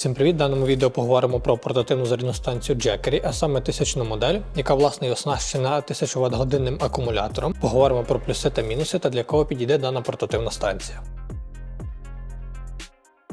Всім привіт! В даному відео поговоримо про портативну зарядну станцію Jackery, а саме тисячну модель, яка власне і оснащена 1000 Вт годинним акумулятором. Поговоримо про плюси та мінуси та для кого підійде дана портативна станція.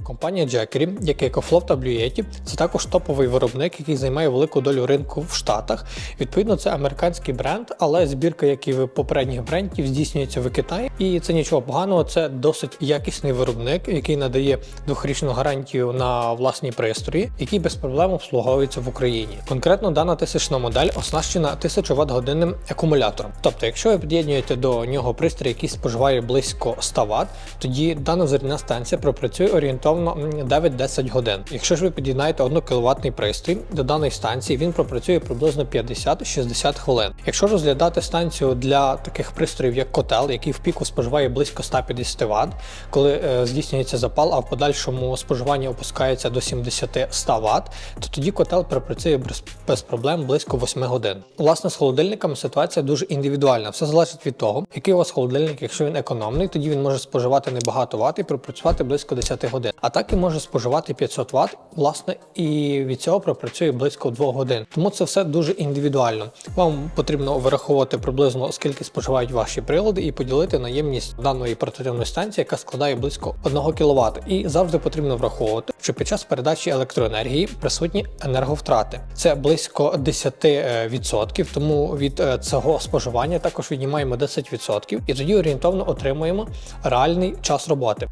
Компанія Jackery, як і EcoFlow та Blue це також топовий виробник, який займає велику долю ринку в Штатах. Відповідно, це американський бренд, але збірка, як і в попередніх брендів, здійснюється в Китаї. І це нічого поганого, це досить якісний виробник, який надає двохрічну гарантію на власні пристрої, які без проблем обслуговуються в Україні. Конкретно дана тисячна модель оснащена 1000 Вт годинним акумулятором. Тобто, якщо ви під'єднуєте до нього пристрій, який споживає близько 100 Вт, тоді дана зарядна станція пропрацює орієнтовно м, 9-10 годин. Якщо ж ви під'єднаєте 1 кВт пристрій до даної станції, він пропрацює приблизно 50-60 хвилин. Якщо розглядати станцію для таких пристроїв, як котел, який в піку споживає близько 150 Вт, коли е, здійснюється запал, а в подальшому споживання опускається до 70-100 Вт, то тоді котел пропрацює без, проблем близько 8 годин. Власне, з холодильниками ситуація дуже індивідуальна. Все залежить від того, який у вас холодильник, якщо він економний, тоді він може споживати небагато Вт і пропрацювати близько 10 годин. А так і може споживати 500 Вт, власне, і від цього пропрацює близько 2 годин. Тому це все дуже індивідуально. Вам потрібно вираховувати приблизно скільки споживають ваші прилади і поділити на ємність даної портативної станції, яка складає близько 1 кВт. І завжди потрібно враховувати, що під час передачі електроенергії присутні енерговтрати. Це близько 10%, тому від е, цього споживання також віднімаємо 10%, і тоді орієнтовно отримуємо реальний час роботи.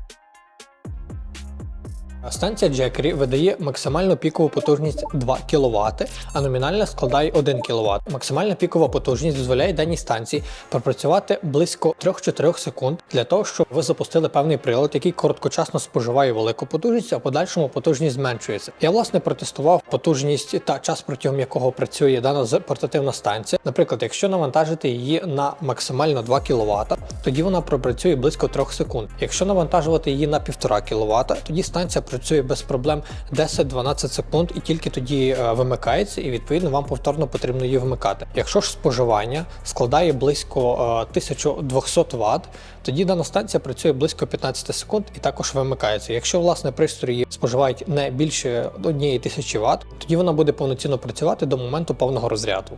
Станція Jackery видає максимальну пікову потужність 2 кВт, а номінальна складає 1 кВт. Максимальна пікова потужність дозволяє даній станції пропрацювати близько 3-4 секунд для того, щоб ви запустили певний прилад, який короткочасно споживає велику потужність, а подальшому потужність зменшується. Я власне протестував потужність та час, протягом якого працює дана портативна станція. Наприклад, якщо навантажити її на максимально 2 кВт, тоді вона пропрацює близько 3 секунд. Якщо навантажувати її на 1,5 кВт, тоді станція працює без проблем 10-12 секунд і тільки тоді е, вимикається, і відповідно вам повторно потрібно її вмикати. Якщо ж споживання складає близько е, 1200 Вт, тоді дана станція працює близько 15 секунд і також вимикається. Якщо власне пристрої споживають не більше 1000 Вт, тоді вона буде повноцінно працювати до моменту повного розряду.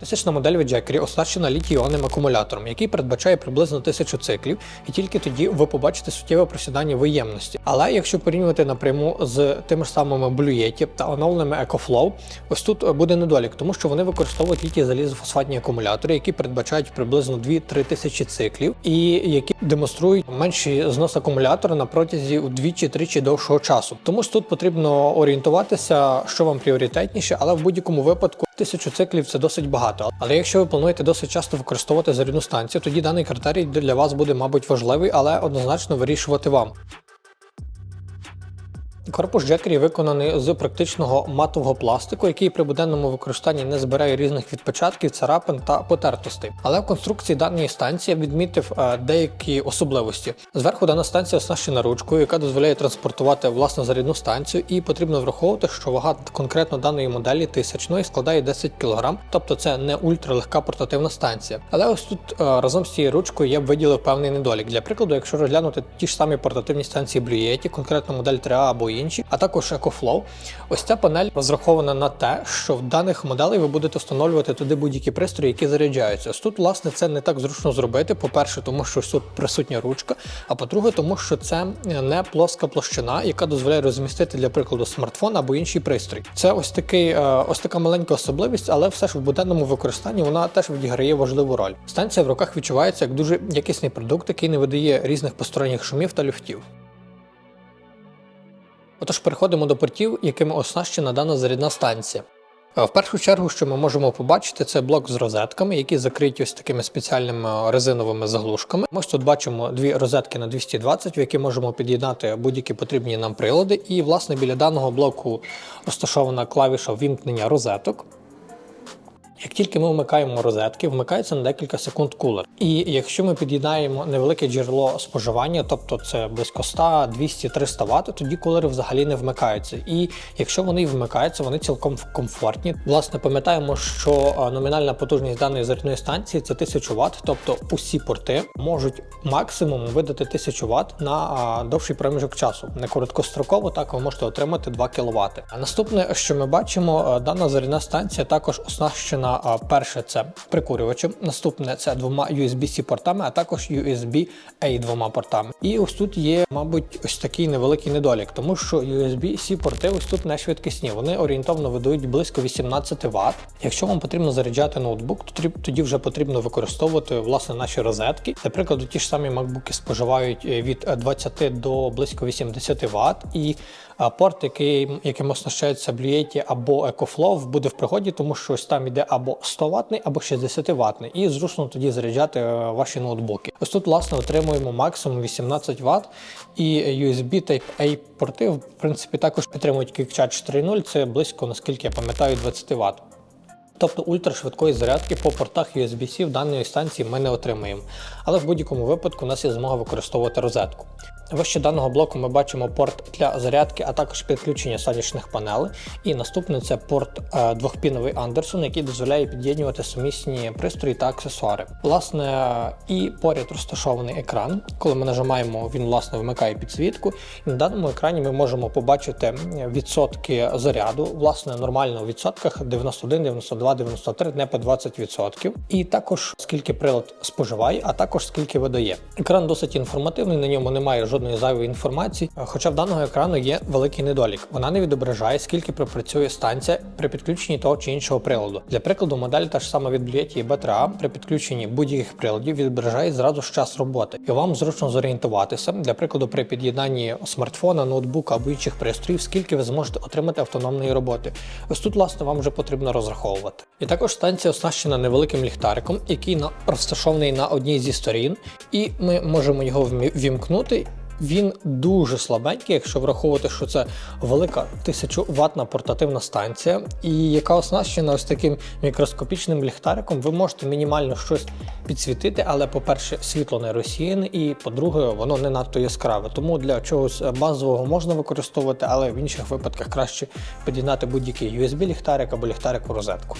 Тисячна модель від Jackery оснащена літій-іонним акумулятором, який передбачає приблизно 1000 циклів, і тільки тоді ви побачите суттєве просідання в ємності. Але якщо порівнювати напряму з тими ж самими Yeti та оновленими EcoFlow, ось тут буде недолік, тому що вони використовують літій залізофосфатні акумулятори, які передбачають приблизно 2-3 тисячі циклів, і які демонструють менший знос акумулятора на протязі вдвічі-тричі довшого часу. Тому ж тут потрібно орієнтуватися, що вам пріоритетніше, але в будь-якому випадку тисячу циклів це досить багато. Але якщо ви плануєте досить часто використовувати зарядну станцію, тоді даний критерій для вас буде, мабуть, важливий, але однозначно вирішувати вам. Корпус Jackery виконаний з практичного матового пластику, який при буденному використанні не збирає різних відпечатків, царапин та потертостей. Але в конструкції даної станції я відмітив е, деякі особливості. Зверху дана станція оснащена ручкою, яка дозволяє транспортувати власну зарядну станцію, і потрібно враховувати, що вага конкретно даної моделі тисячної складає 10 кг, тобто це не ультралегка портативна станція. Але ось тут е, разом з цією ручкою я б виділив певний недолік. Для прикладу, якщо розглянути ті ж самі портативні станції Blue Yeti, конкретно модель 3A або інші, а також EcoFlow, ось ця панель розрахована на те, що в даних моделей ви будете встановлювати туди будь-які пристрої, які заряджаються. Ось тут, власне, це не так зручно зробити. По-перше, тому що тут присутня ручка, а по-друге, тому що це не плоска площина, яка дозволяє розмістити для прикладу смартфон або інший пристрій. Це ось такий, е, ось така маленька особливість, але все ж в буденному використанні вона теж відіграє важливу роль. Станція в руках відчувається як дуже якісний продукт, який не видає різних посторонніх шумів та люфтів. Отож, переходимо до портів, якими оснащена дана зарядна станція. Е, В першу чергу, що ми можемо побачити, це блок з розетками, які закриті ось такими спеціальними резиновими заглушками. Ми ось тут бачимо дві розетки на 220, в які можемо під'єднати будь-які потрібні нам прилади. І, власне, біля даного блоку розташована клавіша ввімкнення розеток. Як тільки ми вмикаємо розетки, вмикається на декілька секунд кулер. І якщо ми під'єднаємо невелике джерело споживання, тобто це близько 100, 200, 300 Вт, тоді кулери взагалі не вмикаються. І якщо вони вмикаються, вони цілком комфортні. Власне, пам'ятаємо, що номінальна потужність даної зарядної станції це 1000 Вт, тобто усі порти можуть максимум видати 1000 Вт на довший проміжок часу. Не короткостроково так ви можете отримати 2 кВт. А наступне, що ми бачимо, дана зарядна станція також оснащена а, перше це прикурювачем, наступне це двома USB-C портами, а також USB-A двома портами. І ось тут є, мабуть, ось такий невеликий недолік, тому що USB-C порти ось тут не швидкісні. Вони орієнтовно видають близько 18 Вт. Якщо вам потрібно заряджати ноутбук, то тоді вже потрібно використовувати власне наші розетки. Для прикладу, ті ж самі MacBook споживають е, від е, 20 до близько 80 Вт, і е, порт, який, яким оснащається Blue Yeti або EcoFlow, буде в пригоді, тому що ось там іде або 100 ватний, або 60 ватний, і зручно тоді заряджати е, ваші ноутбуки. Ось тут, власне, отримуємо максимум 18 Вт, і USB Type-A порти, в принципі, також підтримують Quick Charge 3.0, це близько, наскільки я пам'ятаю, 20 Вт. Тобто ультрашвидкої зарядки по портах USB-C в даної станції ми не отримаємо. Але в будь-якому випадку у нас є змога використовувати розетку. Вище даного блоку ми бачимо порт для зарядки, а також підключення сонячних панелей. І наступний це порт е, двохпіновий Андерсон, який дозволяє під'єднувати сумісні пристрої та аксесуари. Власне, і поряд розташований екран. Коли ми нажимаємо, він власне вмикає підсвітку. І на даному екрані ми можемо побачити відсотки заряду. Власне, нормально у відсотках 91, 92, 93, не по 20%. І також скільки прилад споживає, а також скільки видає. Екран досить інформативний, на ньому немає жодної зайвої інформації. Хоча в даного екрану є великий недолік. Вона не відображає, скільки пропрацює станція при підключенні того чи іншого приладу. Для прикладу, модель та ж сама від Yeti і B3A при підключенні будь-яких приладів відображає зразу ж час роботи, і вам зручно зорієнтуватися. Для прикладу, при під'єднанні смартфона, ноутбука або інших пристроїв, скільки ви зможете отримати автономної роботи. Ось тут, власне, вам вже потрібно розраховувати. І також станція оснащена невеликим ліхтариком, який на розташований на одній зі сторін, і ми можемо його вмі- вімкнути. Він дуже слабенький, якщо враховувати, що це велика 1000 ватна портативна станція, і яка оснащена ось таким мікроскопічним ліхтариком. Ви можете мінімально щось підсвітити, але, по-перше, світло не розсіяне, і по-друге, воно не надто яскраве. Тому для чогось базового можна використовувати, але в інших випадках краще під'єднати будь-який USB-ліхтарик або ліхтарик у розетку.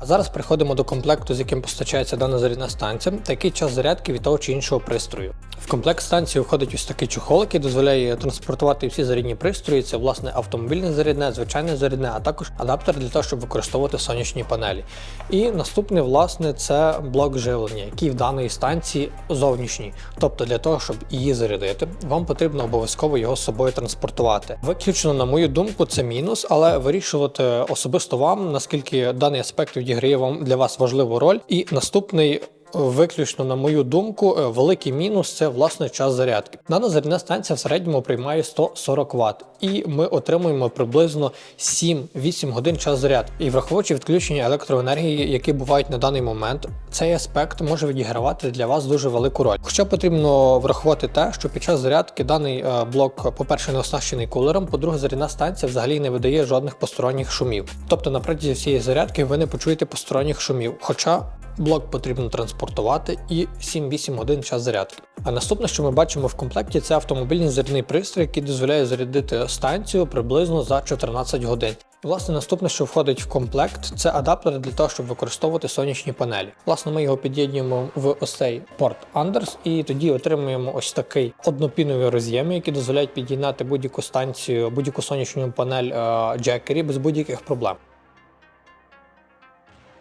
А зараз переходимо до комплекту, з яким постачається дана зарядна станція, та який час зарядки від того чи іншого пристрою. В комплект станції входить ось такий чохол, який дозволяє транспортувати всі зарядні пристрої. Це власне автомобільне зарядне, звичайне зарядне, а також адаптер для того, щоб використовувати сонячні панелі. І наступний, власне, це блок живлення, який в даної станції зовнішній. Тобто для того, щоб її зарядити, вам потрібно обов'язково його з собою транспортувати. Виключно, на мою думку, це мінус, але вирішувати особисто вам, наскільки даний аспект відіграє вам для вас важливу роль. І наступний. Виключно, на мою думку, е, великий мінус це власне час зарядки. Дана зарядна станція в середньому приймає 140 Вт, і ми отримуємо приблизно 7-8 годин час зарядки. І враховуючи відключення електроенергії, які бувають на даний момент, цей аспект може відігравати для вас дуже велику роль. Хоча потрібно врахувати те, що під час зарядки даний е, блок, по-перше, не оснащений кулером, по-друге, зарядна станція взагалі не видає жодних посторонніх шумів. Тобто на протязі всієї зарядки ви не почуєте посторонніх шумів. Хоча Блок потрібно транспортувати і 7-8 годин час зарядки. А наступне, що ми бачимо в комплекті, це автомобільний зарядний пристрій, який дозволяє зарядити станцію приблизно за 14 годин. Власне, наступне, що входить в комплект, це адаптер для того, щоб використовувати сонячні панелі. Власне, ми його під'єднуємо в ось цей порт Anders, і тоді отримуємо ось такий однопіновий роз'єм, який дозволяють під'єднати будь-яку станцію, будь-яку сонячну панель джекері без будь-яких проблем.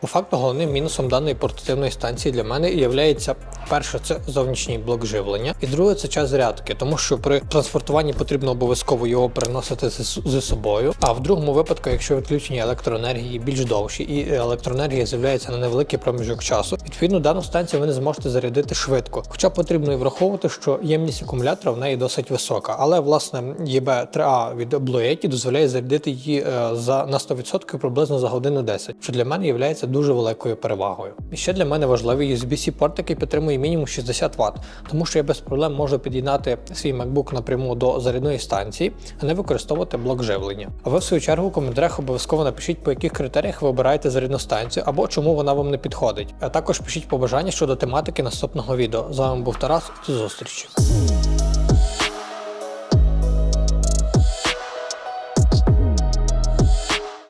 По факту головним мінусом даної портативної станції для мене є перше, це зовнішній блок живлення, і друге це час зарядки, тому що при транспортуванні потрібно обов'язково його переносити з, з собою. А в другому випадку, якщо відключення електроенергії більш довші і електроенергія з'являється на невеликий проміжок часу, відповідно дану станцію ви не зможете зарядити швидко. Хоча потрібно і враховувати, що ємність акумулятора в неї досить висока, але власне EB3A від Blue Yeti дозволяє зарядити її е, за на 100% приблизно за годину 10, що для мене є вважається дуже великою перевагою. І ще для мене важливий USB-C порт, який підтримує мінімум 60 Вт, тому що я без проблем можу під'єднати свій MacBook напряму до зарядної станції, а не використовувати блок живлення. А ви в свою чергу в коментарях обов'язково напишіть, по яких критеріях ви обираєте зарядну станцію або чому вона вам не підходить. А також пишіть побажання щодо тематики наступного відео. З вами був Тарас. До зустрічі.